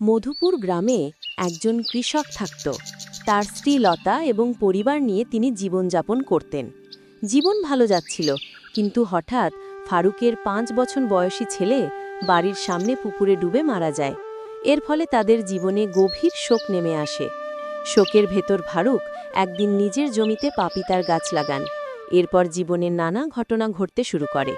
মধুপুর গ্রামে একজন কৃষক থাকত। তার স্ত্রী লতা এবং পরিবার নিয়ে তিনি জীবনযাপন করতেন। জীবন ভালো যাচ্ছিল, কিন্তু হঠাৎ ফারুকের পাঁচ বছর বয়সী ছেলে বাড়ির সামনে পুকুরে ডুবে মারা যায়। এর ফলে তাদের জীবনে গভীর শোক নেমে আসে। শোকের ভেতর ফারুক একদিন নিজের জমিতে পাপিতার গাছ লাগান। এরপর জীবনের নানা ঘটনা ঘটতে শুরু করে।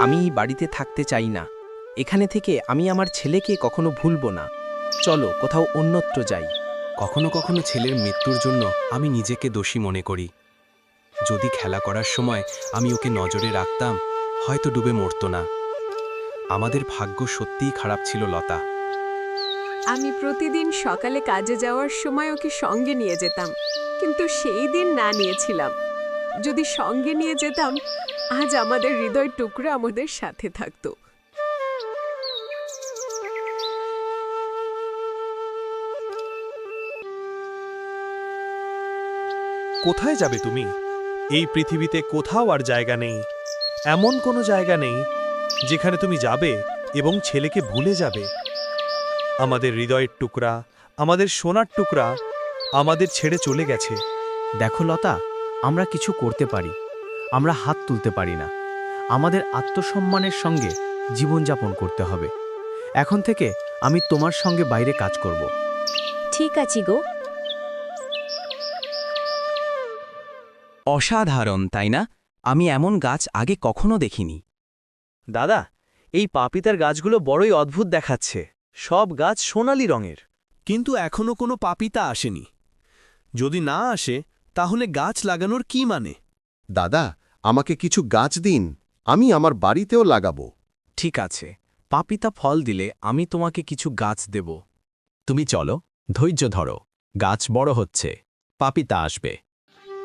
আমি এই বাড়িতে থাকতে চাই না। এখানে থেকে আমি আমার ছেলেকে কখনো ভুলব না। চলো কোথাও অন্যত্র যাই। কখনো কখনো ছেলের মৃত্যুর জন্য আমি নিজেকে দোষী মনে করি। যদি খেলা করার সময় আমি ওকে নজরে রাখতাম হয়তো ডুবে মরতো না। আমাদের ভাগ্য সত্যিই খারাপ ছিল লতা। আমি প্রতিদিন সকালে কাজে যাওয়ার সময় ওকে সঙ্গে নিয়ে যেতাম কিন্তু সেই দিন না নিয়েছিলাম। যদি সঙ্গে নিয়ে যেতাম আজ আমাদের হৃদয় টুকরো আমাদের সাথে থাকতো। কোথায় যাবে তুমি? এই পৃথিবীতে কোথাও আর জায়গা নেই। এমন কোনো জায়গা নেই যেখানে তুমি যাবে এবং ছেলেকে ভুলে যাবে। আমাদের হৃদয়ের টুকরা আমাদের সোনার টুকরা আমাদের ছেড়ে চলে গেছে। দেখো লতা আমরা কিছু করতে পারি। আমরা হাত তুলতে পারি না। আমাদের আত্মসম্মানের সঙ্গে জীবনযাপন করতে হবে। এখন থেকে আমি তোমার সঙ্গে বাইরে কাজ করব। ঠিক আছে গো। অসাধারণ তাই না? আমি এমন গাছ আগে কখনো দেখিনি। দাদা এই পাপিতার গাছগুলো বড়ই অদ্ভুত দেখাচ্ছে। সব গাছ সোনালি রঙের। কিন্তু এখনও কোনো পাপিতা আসেনি। যদি না আসে তাহলে গাছ লাগানোর কি মানে? দাদা আমাকে কিছু গাছ দিন আমি আমার বাড়িতেও লাগাবো। ঠিক আছে পাপিতা ফল দিলে আমি তোমাকে কিছু গাছ দেব। তুমি চলো ধৈর্য ধরো গাছ বড় হচ্ছে পাপিতা আসবে।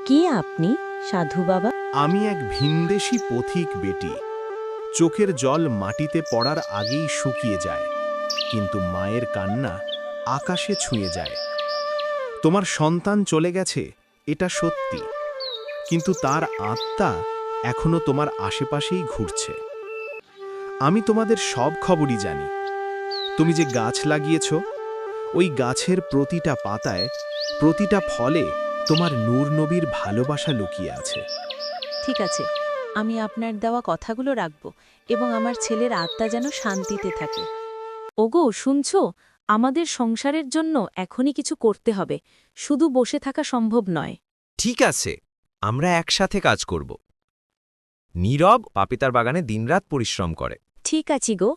কে আপনি সাধু বাবা? আমি এক ভিনদেশী পথিক বেটি। চোখের জল মাটিতে পড়ার আগেই শুকিয়ে যায় কিন্তু মায়ের কান্না আকাশে ছুঁয়ে যায়। তোমার সন্তান চলে গেছে এটা সত্যি কিন্তু তার আত্মা এখনও তোমার আশেপাশেই ঘুরছে। আমি তোমাদের সব খবরই জানি। তুমি যে গাছ লাগিয়েছ ওই গাছের প্রতিটা পাতায় প্রতিটা ফলে তোমার নূর নবীর ভালোবাসা লুকিয়ে আছে। ঠিক আছে আমি আপনার দেওয়া কথাগুলো রাখব এবং আমার ছেলের আত্মা যেন শান্তিতে থাকে। ওগো শুনছো? আমাদের সংসারের জন্য এখনই কিছু করতে হবে শুধু বসে থাকা সম্ভব নয়। ঠিক আছে আমরা একসাথে কাজ করব। নীরব পাপিতার বাগানে দিনরাত পরিশ্রম করে। ঠিক আছি গো।